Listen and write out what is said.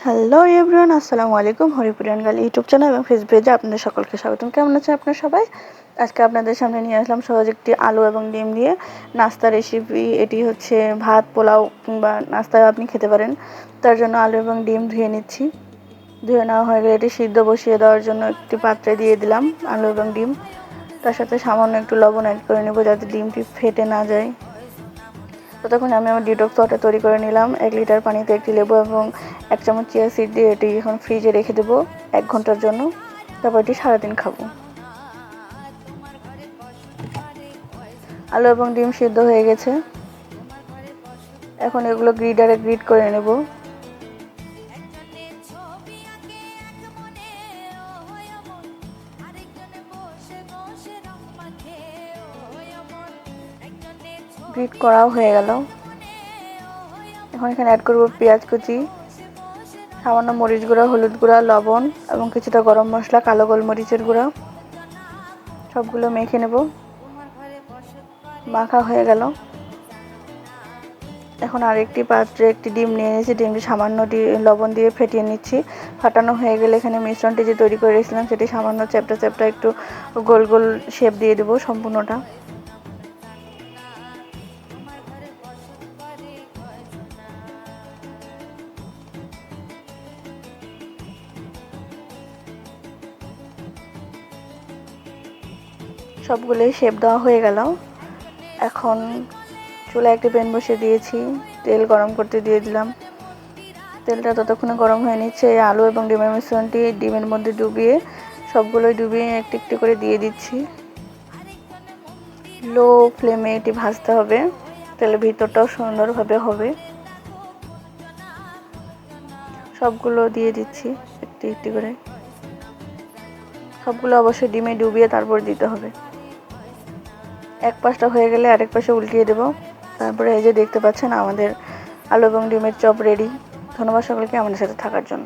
Hello everyone আসসালামু আলাইকুম হরিপুরিয়ান গাল ইউটিউব চ্যানেল এবং ফেসবুক পেজে আপনাদের সকলকে স্বাগতম। কেমন আছেন আপনারা সবাই? আজকে আপনাদের সামনে নিয়ে আসলাম সহজ একটি আলু এবং ডিম দিয়ে নাস্তা রেসিপি এটি হচ্ছে ভাত, পোলাও কিংবা নাস্তায় আপনি খেতে পারেন। তার জন্য আলু এবং ডিম ধুয়ে নিচ্ছি। ধুয়ে নেওয়া হয়ে গেলে এটি সিদ্ধ বসিয়ে দেওয়ার জন্য একটি পাত্রে দিয়ে দিলাম আলু এবং ডিম। তার সাথে সামান্য একটু লবণ অ্যাড করে নেব যাতে ডিমটি ফেটে না যায়। ততক্ষণ আমি আমার ডিটক্স ওয়াটার তৈরি করে নিলাম, এক লিটার পানিতে একটি লেবু এবং এক চামচ চিয়া সিড দিয়ে এটি এখন ফ্রিজে রেখে দেবো এক ঘণ্টার জন্য। তারপর এটি সারাদিন খাব। আলু এবং ডিম সিদ্ধ হয়ে গেছে। এখন এগুলো গ্রিডারে গ্রিড করে নেব। গ্রিড করাও হয়ে গেল। এখন এখানে অ্যাড করব পেঁয়াজ কুচি, সামান্য মরিচ গুঁড়া, হলুদ গুঁড়া, লবণ এবং কিছুটা গরম মশলা, কালো গোলমরিচের গুঁড়া। সবগুলো মেখে নেব। মাখা হয়ে গেল। এখন আরেকটি পাত্রে একটি ডিম নিয়ে নিয়েছি। ডিমটি সামান্য লবণ দিয়ে ফেটিয়ে নিচ্ছি। ফাটানো হয়ে গেলে এখানে মিশ্রণটি যে তৈরি করে রেখেছিলাম, সেটি সামান্য চ্যাপটা চ্যাপটা একটু গোল গোল শেপ দিয়ে দেবো সম্পূর্ণটা। সবগুলোই শেপ দেওয়া হয়ে গেল। এখন চুলায় একটি প্যান বসিয়ে দিয়েছি, তেল গরম করতে দিয়ে দিলাম। তেলটা ততক্ষণে গরম হয়ে নিচ্ছে আলু এবং ডিমের মিশ্রণটি ডিমের মধ্যে ডুবিয়ে সবগুলোই ডুবিয়ে একটি একটি করে দিয়ে দিচ্ছি। লো ফ্লেমে এটি ভাজতে হবে, তেলের ভিতরটাও সুন্দরভাবে হবে। সবগুলো দিয়ে দিচ্ছি একটি একটি করে। সবগুলো অবশ্যই ডিমে ডুবিয়ে তারপর দিতে হবে। এক পাশটা হয়ে গেলে আরেক পাশে উল্টিয়ে দেব। তারপরে এই যে দেখতে পাচ্ছেন, আমাদের আলু এবং ডিমের চপ রেডি ধন্যবাদ সকলকে আমাদের সাথে থাকার জন্য।